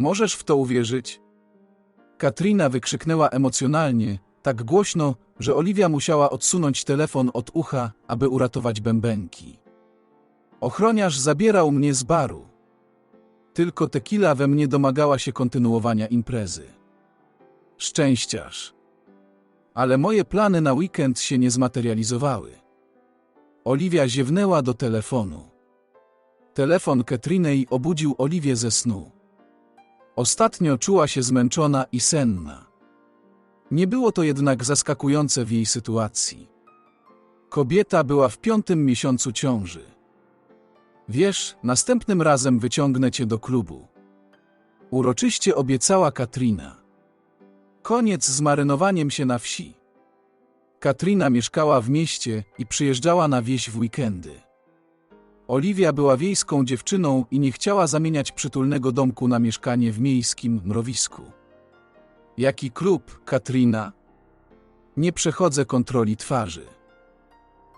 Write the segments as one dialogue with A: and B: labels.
A: Możesz w to uwierzyć? Katrina wykrzyknęła emocjonalnie, tak głośno, że Oliwia musiała odsunąć telefon od ucha, aby uratować bębenki. Ochroniarz zabierał mnie z baru. Tylko tequila we mnie domagała się kontynuowania imprezy. Szczęściarz. Ale moje plany na weekend się nie zmaterializowały. Oliwia ziewnęła do telefonu. Telefon Katrinej obudził Oliwię ze snu. Ostatnio czuła się zmęczona i senna. Nie było to jednak zaskakujące w jej sytuacji. Kobieta była w piątym miesiącu ciąży. Wiesz, następnym razem wyciągnę cię do klubu. Uroczyście obiecała Katrina. Koniec z marynowaniem się na wsi. Katrina mieszkała w mieście i przyjeżdżała na wieś w weekendy. Oliwia była wiejską dziewczyną i nie chciała zamieniać przytulnego domku na mieszkanie w miejskim mrowisku. Jaki klub, Katrina? Nie przechodzę kontroli twarzy.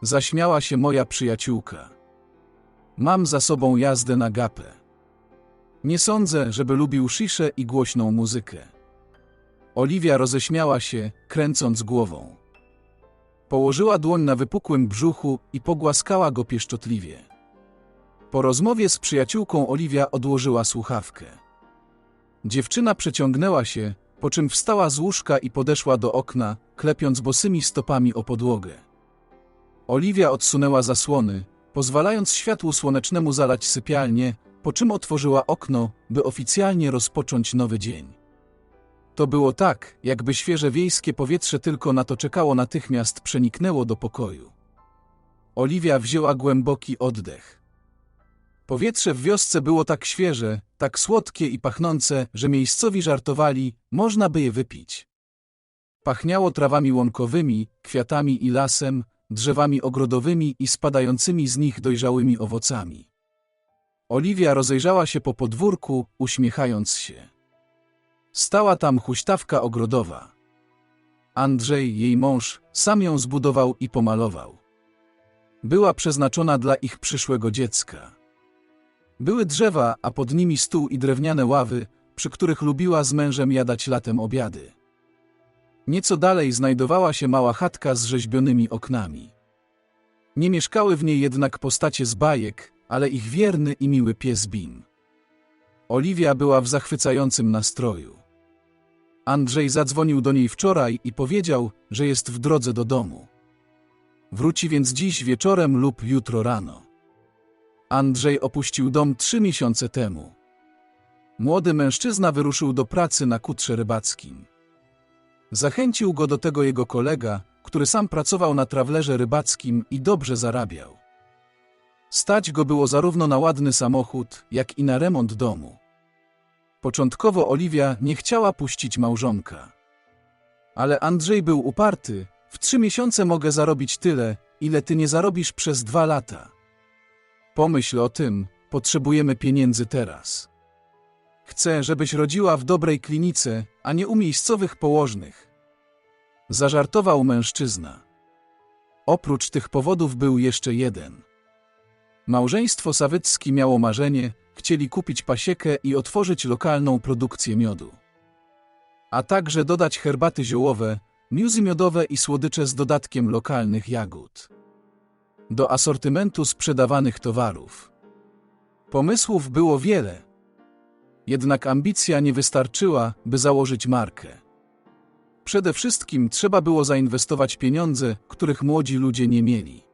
A: Zaśmiała się moja przyjaciółka. Mam za sobą jazdę na gapę. Nie sądzę, żeby lubił sziszę i głośną muzykę. Oliwia roześmiała się, kręcąc głową. Położyła dłoń na wypukłym brzuchu i pogłaskała go pieszczotliwie. Po rozmowie z przyjaciółką Oliwia odłożyła słuchawkę. Dziewczyna przeciągnęła się, po czym wstała z łóżka i podeszła do okna, klepiąc bosymi stopami o podłogę. Oliwia odsunęła zasłony, pozwalając światłu słonecznemu zalać sypialnię, po czym otworzyła okno, by oficjalnie rozpocząć nowy dzień. To było tak, jakby świeże wiejskie powietrze tylko na to czekało natychmiast przeniknęło do pokoju. Oliwia wzięła głęboki oddech. Powietrze w wiosce było tak świeże, tak słodkie i pachnące, że miejscowi żartowali, można by je wypić. Pachniało trawami łąkowymi, kwiatami i lasem, drzewami ogrodowymi i spadającymi z nich dojrzałymi owocami. Oliwia rozejrzała się po podwórku, uśmiechając się. Stała tam huśtawka ogrodowa. Andrzej, jej mąż, sam ją zbudował i pomalował. Była przeznaczona dla ich przyszłego dziecka. Były drzewa, a pod nimi stół i drewniane ławy, przy których lubiła z mężem jadać latem obiady. Nieco dalej znajdowała się mała chatka z rzeźbionymi oknami. Nie mieszkały w niej jednak postacie z bajek, ale ich wierny i miły pies Bim. Oliwia była w zachwycającym nastroju. Andrzej zadzwonił do niej wczoraj i powiedział, że jest w drodze do domu. Wróci więc dziś wieczorem lub jutro rano. Andrzej opuścił dom trzy miesiące temu. Młody mężczyzna wyruszył do pracy na kutrze rybackim. Zachęcił go do tego jego kolega, który sam pracował na trawlerze rybackim i dobrze zarabiał. Stać go było zarówno na ładny samochód, jak i na remont domu. Początkowo Oliwia nie chciała puścić małżonka. Ale Andrzej był uparty, w trzy miesiące mogę zarobić tyle, ile ty nie zarobisz przez dwa lata. Pomyśl o tym, potrzebujemy pieniędzy teraz. Chcę, żebyś rodziła w dobrej klinice, a nie u miejscowych położnych. Zażartował mężczyzna. Oprócz tych powodów był jeszcze jeden. Małżeństwo Sawycki miało marzenie, chcieli kupić pasiekę i otworzyć lokalną produkcję miodu. A także dodać herbaty ziołowe, muzy miodowe i słodycze z dodatkiem lokalnych jagód. Do asortymentu sprzedawanych towarów. Pomysłów było wiele. Jednak ambicja nie wystarczyła, by założyć markę. Przede wszystkim trzeba było zainwestować pieniądze, których młodzi ludzie nie mieli.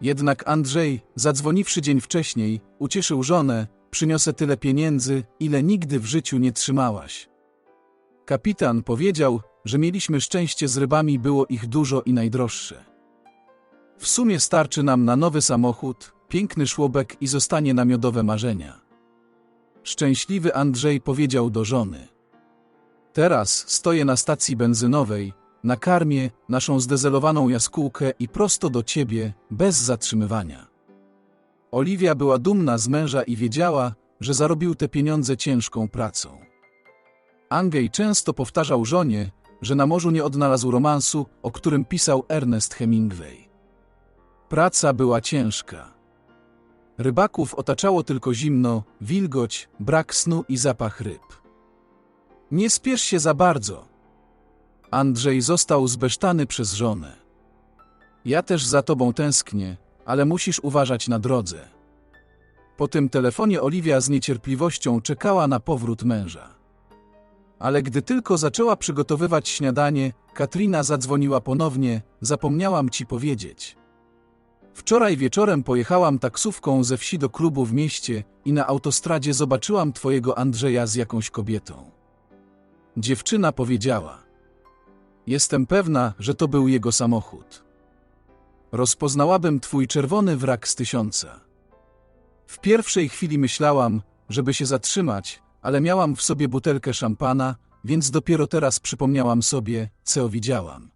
A: Jednak Andrzej, zadzwoniwszy dzień wcześniej, ucieszył żonę, przyniosę tyle pieniędzy, ile nigdy w życiu nie trzymałaś. Kapitan powiedział, że mieliśmy szczęście z rybami, było ich dużo i najdroższe. W sumie starczy nam na nowy samochód, piękny szłobek i zostanie na miodowe marzenia. Szczęśliwy Andrzej powiedział do żony. Teraz stoję na stacji benzynowej, nakarmię naszą zdezelowaną jaskółkę i prosto do ciebie, bez zatrzymywania. Oliwia była dumna z męża i wiedziała, że zarobił te pieniądze ciężką pracą. Angej często powtarzał żonie, że na morzu nie odnalazł romansu, o którym pisał Ernest Hemingway. Praca była ciężka. Rybaków otaczało tylko zimno, wilgoć, brak snu i zapach ryb. Nie spiesz się za bardzo. Andrzej został zbesztany przez żonę. Ja też za tobą tęsknię, ale musisz uważać na drodze. Po tym telefonie Oliwia z niecierpliwością czekała na powrót męża. Ale gdy tylko zaczęła przygotowywać śniadanie, Katrina zadzwoniła ponownie, zapomniałam ci powiedzieć. Wczoraj wieczorem pojechałam taksówką ze wsi do klubu w mieście i na autostradzie zobaczyłam twojego Andrzeja z jakąś kobietą. Dziewczyna powiedziała: Jestem pewna, że to był jego samochód. Rozpoznałabym twój czerwony wrak z tysiąca. W pierwszej chwili myślałam, żeby się zatrzymać, ale miałam w sobie butelkę szampana, więc dopiero teraz przypomniałam sobie, co widziałam.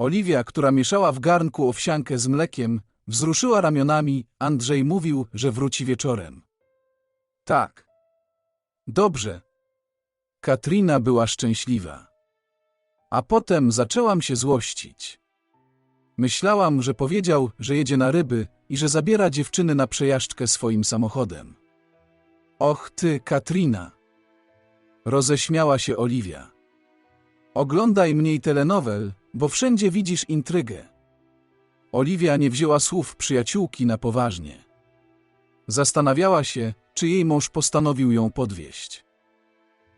A: Oliwia, która mieszała w garnku owsiankę z mlekiem, wzruszyła ramionami, Andrzej mówił, że wróci wieczorem. Tak. Dobrze. Katrina była szczęśliwa. A potem zaczęłam się złościć. Myślałam, że powiedział, że jedzie na ryby i że zabiera dziewczyny na przejażdżkę swoim samochodem. Och ty, Katrina! Roześmiała się Oliwia. Oglądaj mniej telenowel, bo wszędzie widzisz intrygę. Oliwia nie wzięła słów przyjaciółki na poważnie. Zastanawiała się, czy jej mąż postanowił ją podwieść.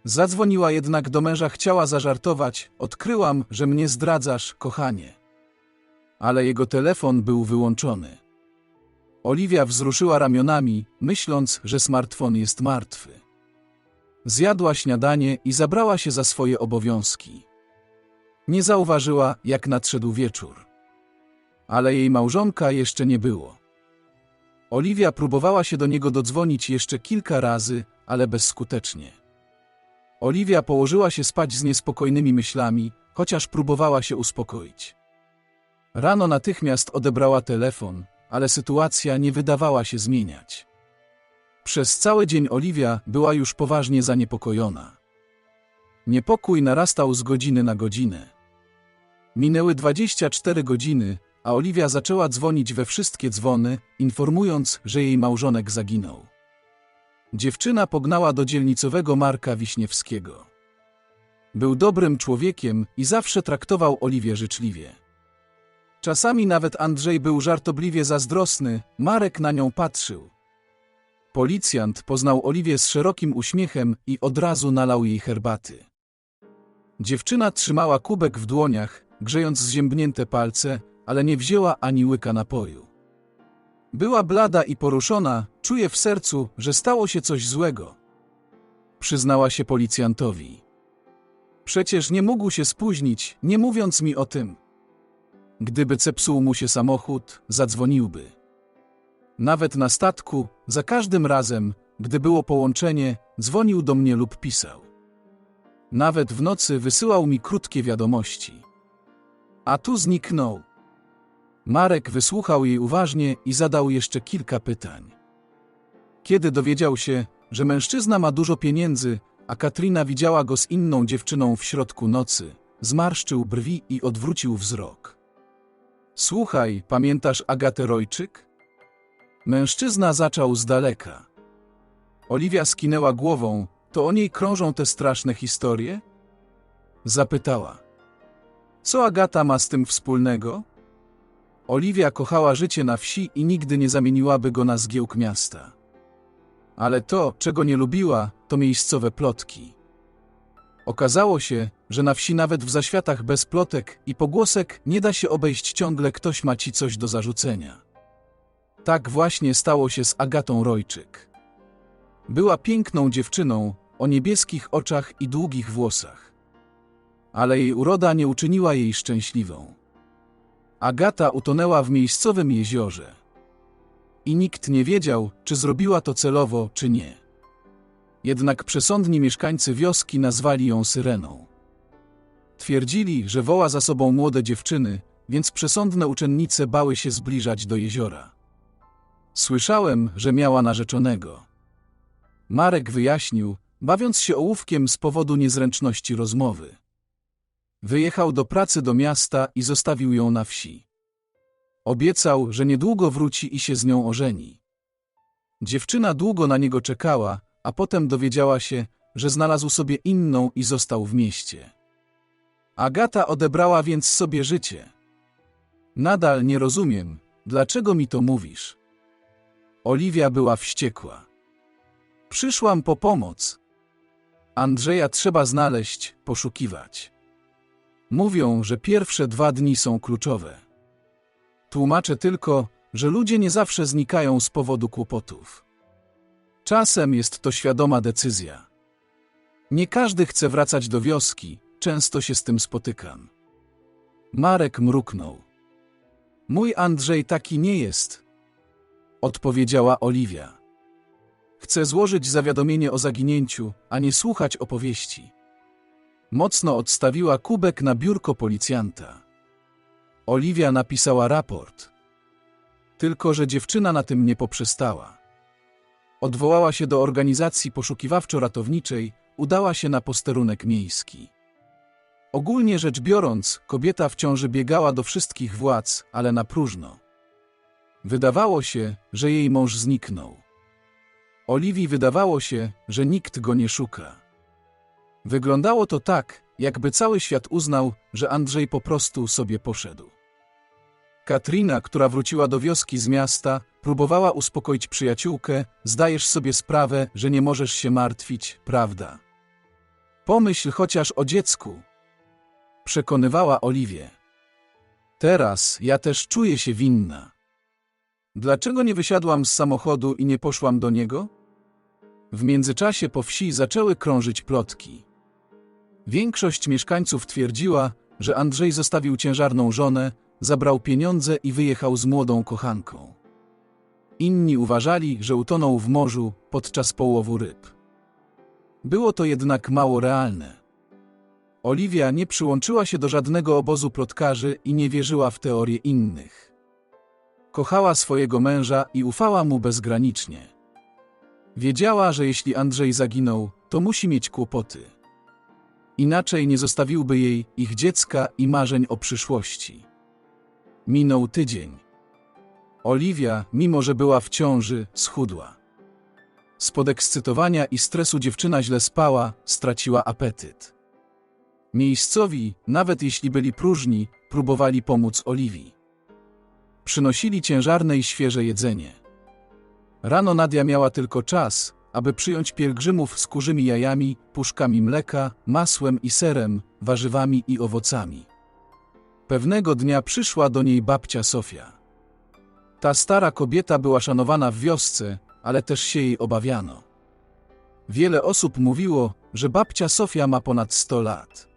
A: Zadzwoniła jednak do męża, chciała zażartować, odkryłam, że mnie zdradzasz, kochanie. Ale jego telefon był wyłączony. Oliwia wzruszyła ramionami, myśląc, że smartfon jest martwy. Zjadła śniadanie i zabrała się za swoje obowiązki. Nie zauważyła, jak nadszedł wieczór. Ale jej małżonka jeszcze nie było. Oliwia próbowała się do niego dodzwonić jeszcze kilka razy, ale bezskutecznie. Oliwia położyła się spać z niespokojnymi myślami, chociaż próbowała się uspokoić. Rano natychmiast odebrała telefon, ale sytuacja nie wydawała się zmieniać. Przez cały dzień Oliwia była już poważnie zaniepokojona. Niepokój narastał z godziny na godzinę. Minęły 24 godziny, a Oliwia zaczęła dzwonić we wszystkie dzwony, informując, że jej małżonek zaginął. Dziewczyna pognała do dzielnicowego Marka Wiśniewskiego. Był dobrym człowiekiem i zawsze traktował Oliwię życzliwie. Czasami nawet Andrzej był żartobliwie zazdrosny, Marek na nią patrzył. Policjant poznał Oliwię z szerokim uśmiechem i od razu nalał jej herbaty. Dziewczyna trzymała kubek w dłoniach, grzejąc zziębnięte palce, ale nie wzięła ani łyka napoju. Była blada i poruszona, czuje w sercu, że stało się coś złego. Przyznała się policjantowi. Przecież nie mógł się spóźnić, nie mówiąc mi o tym. Gdyby zepsuł mu się samochód, zadzwoniłby. Nawet na statku, za każdym razem, gdy było połączenie, dzwonił do mnie lub pisał. Nawet w nocy wysyłał mi krótkie wiadomości. A tu zniknął. Marek wysłuchał jej uważnie i zadał jeszcze kilka pytań. Kiedy dowiedział się, że mężczyzna ma dużo pieniędzy, a Katrina widziała go z inną dziewczyną w środku nocy, zmarszczył brwi i odwrócił wzrok. Słuchaj, pamiętasz Agatę Rojczyk? Mężczyzna zaczął z daleka. Oliwia skinęła głową, to o niej krążą te straszne historie? Zapytała. Co Agata ma z tym wspólnego? Oliwia kochała życie na wsi i nigdy nie zamieniłaby go na zgiełk miasta. Ale to, czego nie lubiła, to miejscowe plotki. Okazało się, że na wsi nawet w zaświatach bez plotek i pogłosek nie da się obejść ciągle ktoś ma ci coś do zarzucenia. Tak właśnie stało się z Agatą Rojczyk. Była piękną dziewczyną, o niebieskich oczach i długich włosach. Ale jej uroda nie uczyniła jej szczęśliwą. Agata utonęła w miejscowym jeziorze. I nikt nie wiedział, czy zrobiła to celowo, czy nie. Jednak przesądni mieszkańcy wioski nazwali ją syreną. Twierdzili, że woła za sobą młode dziewczyny, więc przesądne uczennice bały się zbliżać do jeziora. Słyszałem, że miała narzeczonego. Marek wyjaśnił, bawiąc się ołówkiem z powodu niezręczności rozmowy. Wyjechał do pracy do miasta i zostawił ją na wsi. Obiecał, że niedługo wróci i się z nią ożeni. Dziewczyna długo na niego czekała, a potem dowiedziała się, że znalazł sobie inną i został w mieście. Agata odebrała więc sobie życie. Nadal nie rozumiem, dlaczego mi to mówisz. Oliwia była wściekła. Przyszłam po pomoc. Andrzeja trzeba znaleźć, poszukiwać. Mówią, że pierwsze dwa dni są kluczowe. Tłumaczę tylko, że ludzie nie zawsze znikają z powodu kłopotów. Czasem jest to świadoma decyzja. Nie każdy chce wracać do wioski, często się z tym spotykam. Marek mruknął. Mój Andrzej taki nie jest, odpowiedziała Oliwia. Chcę złożyć zawiadomienie o zaginięciu, a nie słuchać opowieści. Mocno odstawiła kubek na biurko policjanta. Oliwia napisała raport. Tylko, że dziewczyna na tym nie poprzestała. Odwołała się do organizacji poszukiwawczo-ratowniczej, udała się na posterunek miejski. Ogólnie rzecz biorąc, kobieta w ciąży biegała do wszystkich władz, ale na próżno. Wydawało się, że jej mąż zniknął. Oliwii wydawało się, że nikt go nie szuka. Wyglądało to tak, jakby cały świat uznał, że Andrzej po prostu sobie poszedł. Katrina, która wróciła do wioski z miasta, próbowała uspokoić przyjaciółkę, zdajesz sobie sprawę, że nie możesz się martwić, prawda? Pomyśl chociaż o dziecku. Przekonywała Oliwię. Teraz ja też czuję się winna. Dlaczego nie wysiadłam z samochodu i nie poszłam do niego? W międzyczasie po wsi zaczęły krążyć plotki. Większość mieszkańców twierdziła, że Andrzej zostawił ciężarną żonę, zabrał pieniądze i wyjechał z młodą kochanką. Inni uważali, że utonął w morzu podczas połowu ryb. Było to jednak mało realne. Oliwia nie przyłączyła się do żadnego obozu plotkarzy i nie wierzyła w teorie innych. Kochała swojego męża i ufała mu bezgranicznie. Wiedziała, że jeśli Andrzej zaginął, to musi mieć kłopoty. Inaczej nie zostawiłby jej ich dziecka i marzeń o przyszłości. Minął tydzień. Oliwia, mimo że była w ciąży, schudła. Z podekscytowania i stresu dziewczyna źle spała, straciła apetyt. Miejscowi, nawet jeśli byli próżni, próbowali pomóc Oliwii. Przynosili ciężarne i świeże jedzenie. Rano Nadia miała tylko czas, aby przyjąć pielgrzymów z kurzymi jajami, puszkami mleka, masłem i serem, warzywami i owocami. Pewnego dnia przyszła do niej babcia Sofia. Ta stara kobieta była szanowana w wiosce, ale też się jej obawiano. Wiele osób mówiło, że babcia Sofia ma ponad 100 lat.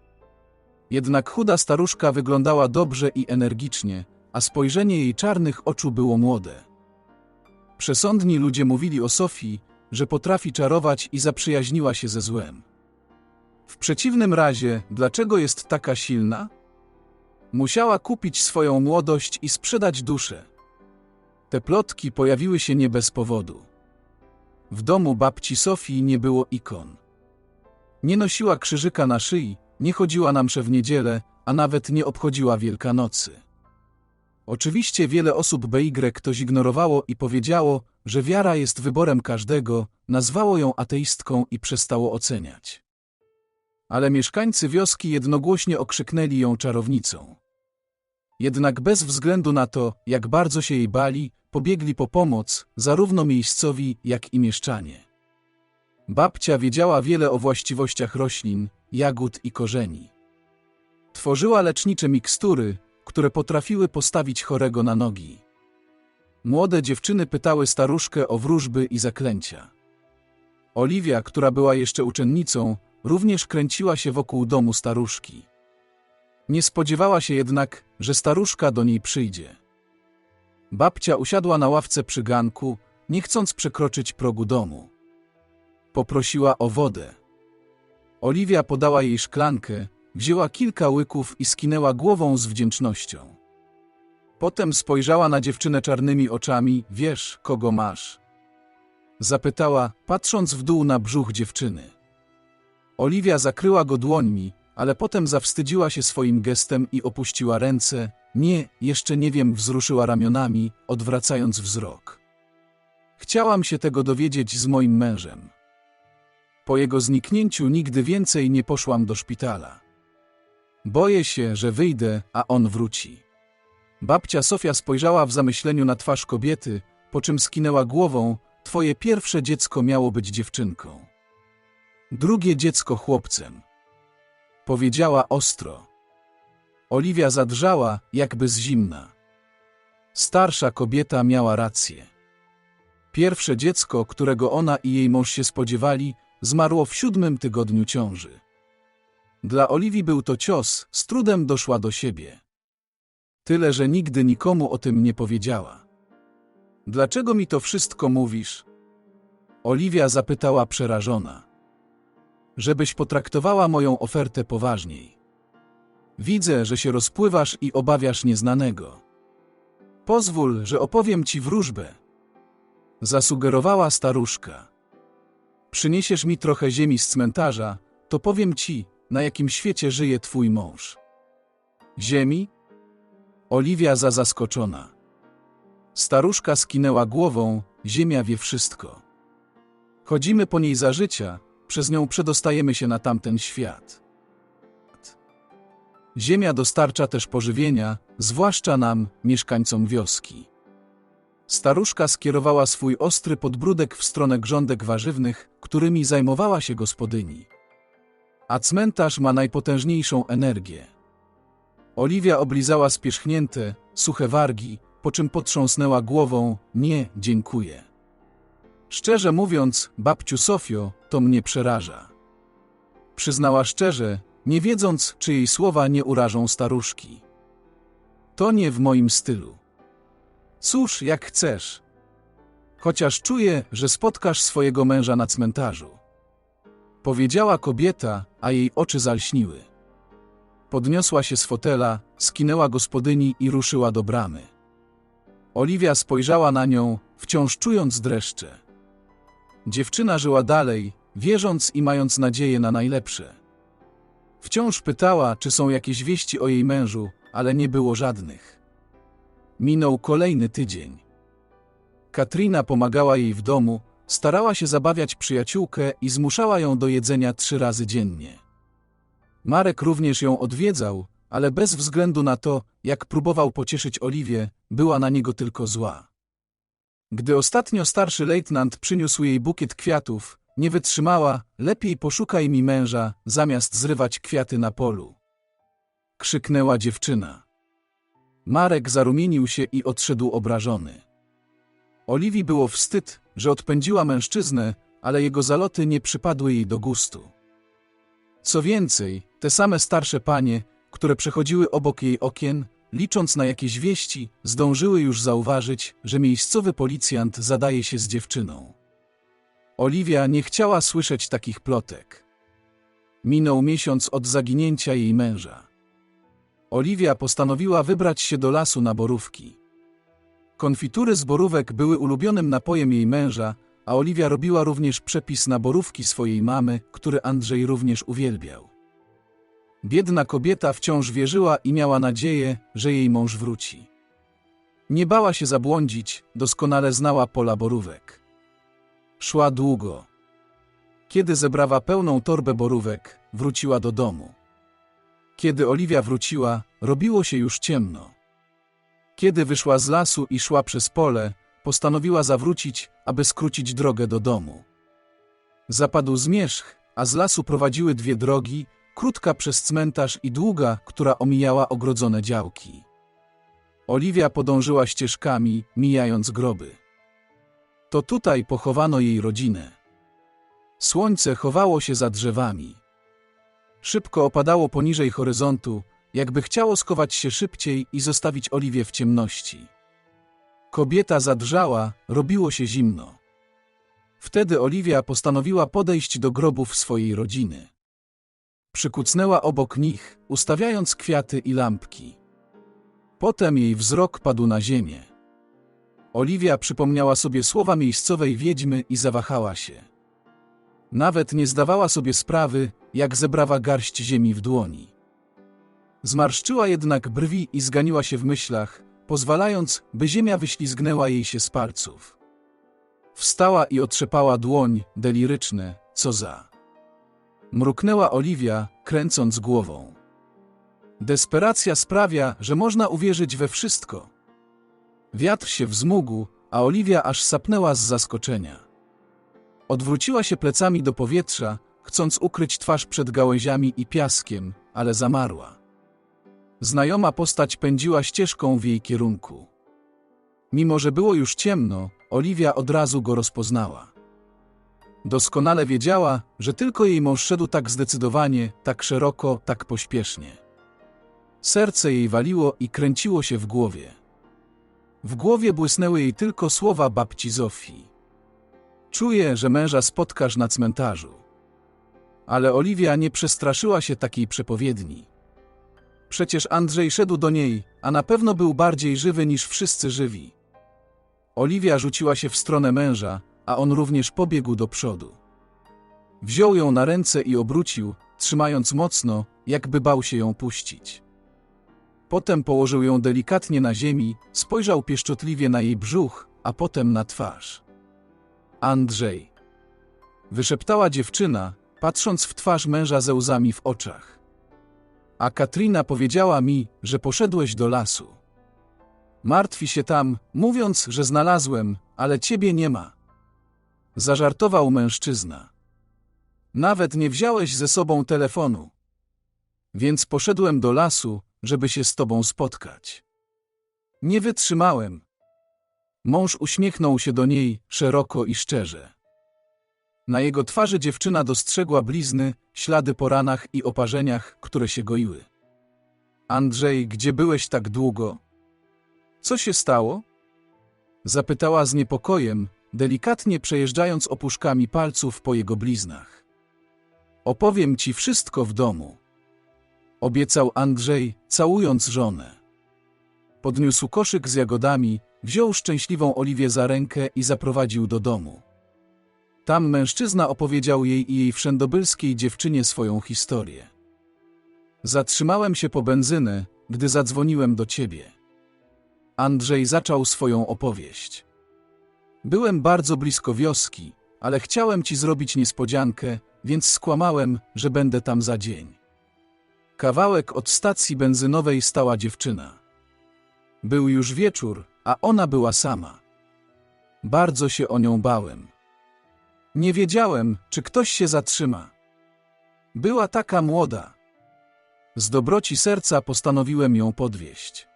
A: Jednak chuda staruszka wyglądała dobrze i energicznie, a spojrzenie jej czarnych oczu było młode. Przesądni ludzie mówili o Sofii, że potrafi czarować i zaprzyjaźniła się ze złem. W przeciwnym razie, dlaczego jest taka silna? Musiała kupić swoją młodość i sprzedać duszę. Te plotki pojawiły się nie bez powodu. W domu babci Sofii nie było ikon. Nie nosiła krzyżyka na szyi, nie chodziła na msze w niedzielę, a nawet nie obchodziła Wielkanocy. Oczywiście wiele osób BY ktoś ignorowało i powiedziało, że wiara jest wyborem każdego, nazwało ją ateistką i przestało oceniać. Ale mieszkańcy wioski jednogłośnie okrzyknęli ją czarownicą. Jednak bez względu na to, jak bardzo się jej bali, pobiegli po pomoc, zarówno miejscowi, jak i mieszczanie. Babcia wiedziała wiele o właściwościach roślin, jagód i korzeni. Tworzyła lecznicze mikstury, które potrafiły postawić chorego na nogi. Młode dziewczyny pytały staruszkę o wróżby i zaklęcia. Oliwia, która była jeszcze uczennicą, również kręciła się wokół domu staruszki. Nie spodziewała się jednak, że staruszka do niej przyjdzie. Babcia usiadła na ławce przy ganku, nie chcąc przekroczyć progu domu. Poprosiła o wodę. Oliwia podała jej szklankę, wzięła kilka łyków i skinęła głową z wdzięcznością. Potem spojrzała na dziewczynę czarnymi oczami, wiesz, kogo masz? Zapytała, patrząc w dół na brzuch dziewczyny. Oliwia zakryła go dłońmi, ale potem zawstydziła się swoim gestem i opuściła ręce. Nie, jeszcze nie wiem, wzruszyła ramionami, odwracając wzrok. Chciałam się tego dowiedzieć z moim mężem. Po jego zniknięciu nigdy więcej nie poszłam do szpitala. Boję się, że wyjdę, a on wróci. Babcia Sofia spojrzała w zamyśleniu na twarz kobiety, po czym skinęła głową, twoje pierwsze dziecko miało być dziewczynką. Drugie dziecko chłopcem. Powiedziała ostro. Oliwia zadrżała, jakby z zimna. Starsza kobieta miała rację. Pierwsze dziecko, którego ona i jej mąż się spodziewali, zmarło w siódmym tygodniu ciąży. Dla Oliwii był to cios, z trudem doszła do siebie. Tyle, że nigdy nikomu o tym nie powiedziała. Dlaczego mi to wszystko mówisz? Oliwia zapytała przerażona. Żebyś potraktowała moją ofertę poważniej. Widzę, że się rozpływasz i obawiasz nieznanego. Pozwól, że opowiem ci wróżbę. Zasugerowała staruszka. Przyniesiesz mi trochę ziemi z cmentarza, to powiem ci, na jakim świecie żyje twój mąż. Ziemi? Oliwia za zaskoczona. Staruszka skinęła głową, ziemia wie wszystko. Chodzimy po niej za życia, przez nią przedostajemy się na tamten świat. Ziemia dostarcza też pożywienia, zwłaszcza nam, mieszkańcom wioski. Staruszka skierowała swój ostry podbródek w stronę grządek warzywnych, którymi zajmowała się gospodyni. A cmentarz ma najpotężniejszą energię. Oliwia oblizała spierzchnięte, suche wargi, po czym potrząsnęła głową, nie, dziękuję. Szczerze mówiąc, babciu Sofio, to mnie przeraża. Przyznała szczerze, nie wiedząc, czy jej słowa nie urażą staruszki. To nie w moim stylu. Cóż, jak chcesz. Chociaż czuję, że spotkasz swojego męża na cmentarzu. Powiedziała kobieta, a jej oczy zalśniły. Podniosła się z fotela, skinęła gospodyni i ruszyła do bramy. Oliwia spojrzała na nią, wciąż czując dreszcze. Dziewczyna żyła dalej, wierząc i mając nadzieję na najlepsze. Wciąż pytała, czy są jakieś wieści o jej mężu, ale nie było żadnych. Minął kolejny tydzień. Katrina pomagała jej w domu, starała się zabawiać przyjaciółkę i zmuszała ją do jedzenia trzy razy dziennie. Marek również ją odwiedzał, ale bez względu na to, jak próbował pocieszyć Oliwię, była na niego tylko zła. Gdy ostatnio starszy lejtnant przyniósł jej bukiet kwiatów, nie wytrzymała, lepiej poszukaj mi męża, zamiast zrywać kwiaty na polu. Krzyknęła dziewczyna. Marek zarumienił się i odszedł obrażony. Oliwii było wstyd, że odpędziła mężczyznę, ale jego zaloty nie przypadły jej do gustu. Co więcej, te same starsze panie, które przechodziły obok jej okien, licząc na jakieś wieści, zdążyły już zauważyć, że miejscowy policjant zadaje się z dziewczyną. Oliwia nie chciała słyszeć takich plotek. Minął miesiąc od zaginięcia jej męża. Oliwia postanowiła wybrać się do lasu na borówki. Konfitury z borówek były ulubionym napojem jej męża, a Oliwia robiła również przepis na borówki swojej mamy, który Andrzej również uwielbiał. Biedna kobieta wciąż wierzyła i miała nadzieję, że jej mąż wróci. Nie bała się zabłądzić, doskonale znała pola borówek. Szła długo. Kiedy zebrała pełną torbę borówek, wróciła do domu. Kiedy Oliwia wróciła, robiło się już ciemno. Kiedy wyszła z lasu i szła przez pole, postanowiła zawrócić, aby skrócić drogę do domu. Zapadł zmierzch, a z lasu prowadziły dwie drogi, krótka przez cmentarz i długa, która omijała ogrodzone działki. Oliwia podążyła ścieżkami, mijając groby. To tutaj pochowano jej rodzinę. Słońce chowało się za drzewami. Szybko opadało poniżej horyzontu, jakby chciało skować się szybciej i zostawić Oliwię w ciemności. Kobieta zadrżała, robiło się zimno. Wtedy Oliwia postanowiła podejść do grobów swojej rodziny. Przykucnęła obok nich, ustawiając kwiaty i lampki. Potem jej wzrok padł na ziemię. Oliwia przypomniała sobie słowa miejscowej wiedźmy i zawahała się. Nawet nie zdawała sobie sprawy, jak zebrała garść ziemi w dłoni. Zmarszczyła jednak brwi i zganiła się w myślach, pozwalając, by ziemia wyślizgnęła jej się z palców. Wstała i otrzepała dłoń, deliryczne, co za. Mruknęła Oliwia, kręcąc głową. Desperacja sprawia, że można uwierzyć we wszystko. Wiatr się wzmógł, a Oliwia aż sapnęła z zaskoczenia. Odwróciła się plecami do powietrza, chcąc ukryć twarz przed gałęziami i piaskiem, ale zamarła. Znajoma postać pędziła ścieżką w jej kierunku. Mimo, że było już ciemno, Oliwia od razu go rozpoznała. Doskonale wiedziała, że tylko jej mąż szedł tak zdecydowanie, tak szeroko, tak pośpiesznie. Serce jej waliło i kręciło się w głowie. W głowie błysnęły jej tylko słowa babci Zofii. Czuję, że męża spotkasz na cmentarzu. Ale Oliwia nie przestraszyła się takiej przepowiedni. Przecież Andrzej szedł do niej, a na pewno był bardziej żywy niż wszyscy żywi. Oliwia rzuciła się w stronę męża, a on również pobiegł do przodu. Wziął ją na ręce i obrócił, trzymając mocno, jakby bał się ją puścić. Potem położył ją delikatnie na ziemi, spojrzał pieszczotliwie na jej brzuch, a potem na twarz. Andrzej. Wyszeptała dziewczyna, patrząc w twarz męża ze łzami w oczach. A Katrina powiedziała mi, że poszedłeś do lasu. Martwi się tam, mówiąc, że znalazłem, ale ciebie nie ma. Zażartował mężczyzna. Nawet nie wziąłeś ze sobą telefonu. Więc poszedłem do lasu, żeby się z tobą spotkać. Nie wytrzymałem. Mąż uśmiechnął się do niej szeroko i szczerze. Na jego twarzy dziewczyna dostrzegła blizny, ślady po ranach i oparzeniach, które się goiły. Andrzej, gdzie byłeś tak długo? Co się stało? Zapytała z niepokojem, delikatnie przejeżdżając opuszkami palców po jego bliznach. Opowiem ci wszystko w domu. Obiecał Andrzej, całując żonę. Podniósł koszyk z jagodami, wziął szczęśliwą Oliwię za rękę i zaprowadził do domu. Tam mężczyzna opowiedział jej i jej wszędobylskiej dziewczynie swoją historię. Zatrzymałem się po benzynę, gdy zadzwoniłem do ciebie. Andrzej zaczął swoją opowieść. Byłem bardzo blisko wioski, ale chciałem ci zrobić niespodziankę, więc skłamałem, że będę tam za dzień. Kawałek od stacji benzynowej stała dziewczyna. Był już wieczór, a ona była sama. Bardzo się o nią bałem. Nie wiedziałem, czy ktoś się zatrzyma. Była taka młoda. Z dobroci serca postanowiłem ją podwieźć.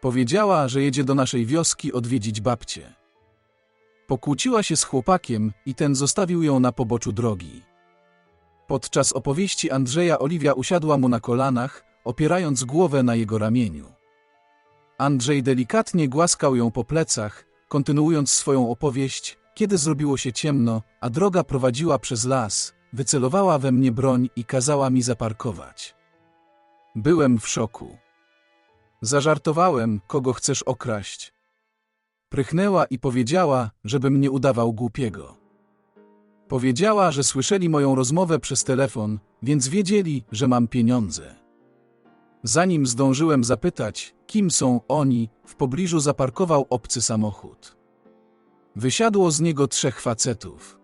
A: Powiedziała, że jedzie do naszej wioski odwiedzić babcię. Pokłóciła się z chłopakiem i ten zostawił ją na poboczu drogi. Podczas opowieści Andrzeja Oliwia usiadła mu na kolanach, opierając głowę na jego ramieniu. Andrzej delikatnie głaskał ją po plecach, kontynuując swoją opowieść, kiedy zrobiło się ciemno, a droga prowadziła przez las, wycelowała we mnie broń i kazała mi zaparkować. Byłem w szoku. Zażartowałem, kogo chcesz okraść. Prychnęła i powiedziała, żebym nie udawał głupiego. Powiedziała, że słyszeli moją rozmowę przez telefon, więc wiedzieli, że mam pieniądze. Zanim zdążyłem zapytać, kim są oni, w pobliżu zaparkował obcy samochód. Wysiadło z niego trzech facetów.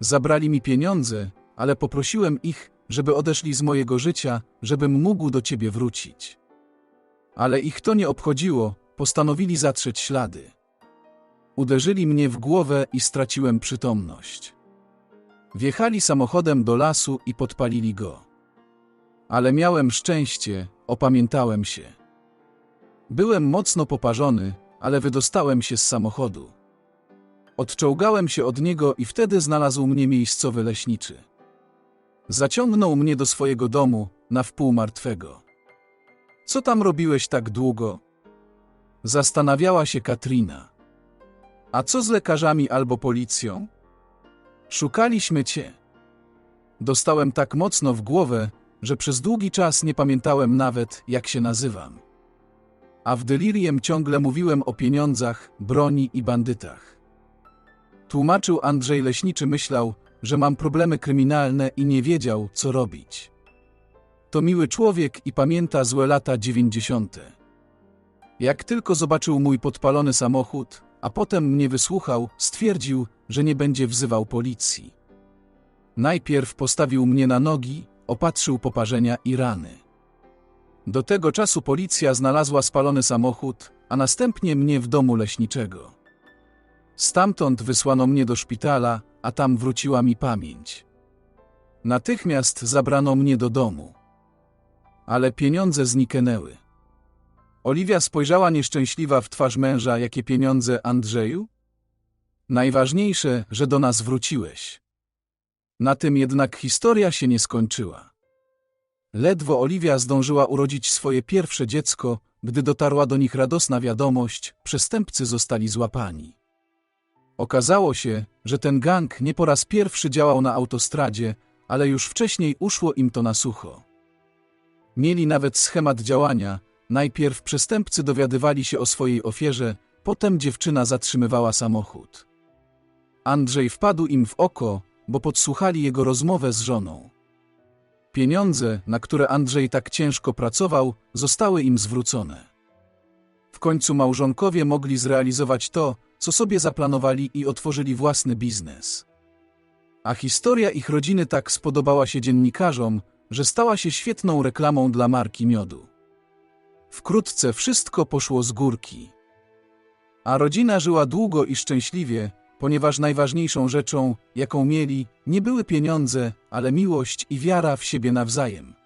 A: Zabrali mi pieniądze, ale poprosiłem ich, żeby odeszli z mojego życia, żebym mógł do ciebie wrócić. Ale ich to nie obchodziło, postanowili zatrzeć ślady. Uderzyli mnie w głowę i straciłem przytomność. Wjechali samochodem do lasu i podpalili go. Ale miałem szczęście, opamiętałem się. Byłem mocno poparzony, ale wydostałem się z samochodu. Odczołgałem się od niego i wtedy znalazł mnie miejscowy leśniczy. Zaciągnął mnie do swojego domu, na wpół martwego. Co tam robiłeś tak długo? Zastanawiała się Katrina. A co z lekarzami albo policją? Szukaliśmy cię. Dostałem tak mocno w głowę, że przez długi czas nie pamiętałem nawet, jak się nazywam. A w delirium ciągle mówiłem o pieniądzach, broni i bandytach. Tłumaczył Andrzej Leśniczy myślał, że mam problemy kryminalne i nie wiedział, co robić. To miły człowiek i pamięta złe lata dziewięćdziesiąte. Jak tylko zobaczył mój podpalony samochód, a potem mnie wysłuchał, stwierdził, że nie będzie wzywał policji. Najpierw postawił mnie na nogi, opatrzył poparzenia i rany. Do tego czasu policja znalazła spalony samochód, a następnie mnie w domu leśniczego. Stamtąd wysłano mnie do szpitala, a tam wróciła mi pamięć. Natychmiast zabrano mnie do domu. Ale pieniądze zniknęły. Oliwia spojrzała nieszczęśliwa w twarz męża, jakie pieniądze, Andrzeju? Najważniejsze, że do nas wróciłeś. Na tym jednak historia się nie skończyła. Ledwo Oliwia zdążyła urodzić swoje pierwsze dziecko, gdy dotarła do nich radosna wiadomość, przestępcy zostali złapani. Okazało się, że ten gang nie po raz pierwszy działał na autostradzie, ale już wcześniej uszło im to na sucho. Mieli nawet schemat działania. Najpierw przestępcy dowiadywali się o swojej ofierze, potem dziewczyna zatrzymywała samochód. Andrzej wpadł im w oko, bo podsłuchali jego rozmowę z żoną. Pieniądze, na które Andrzej tak ciężko pracował, zostały im zwrócone. Końcu małżonkowie mogli zrealizować to, co sobie zaplanowali i otworzyli własny biznes. A historia ich rodziny tak spodobała się dziennikarzom, że stała się świetną reklamą dla marki miodu. Wkrótce wszystko poszło z górki. A rodzina żyła długo i szczęśliwie, ponieważ najważniejszą rzeczą, jaką mieli, nie były pieniądze, ale miłość i wiara w siebie nawzajem.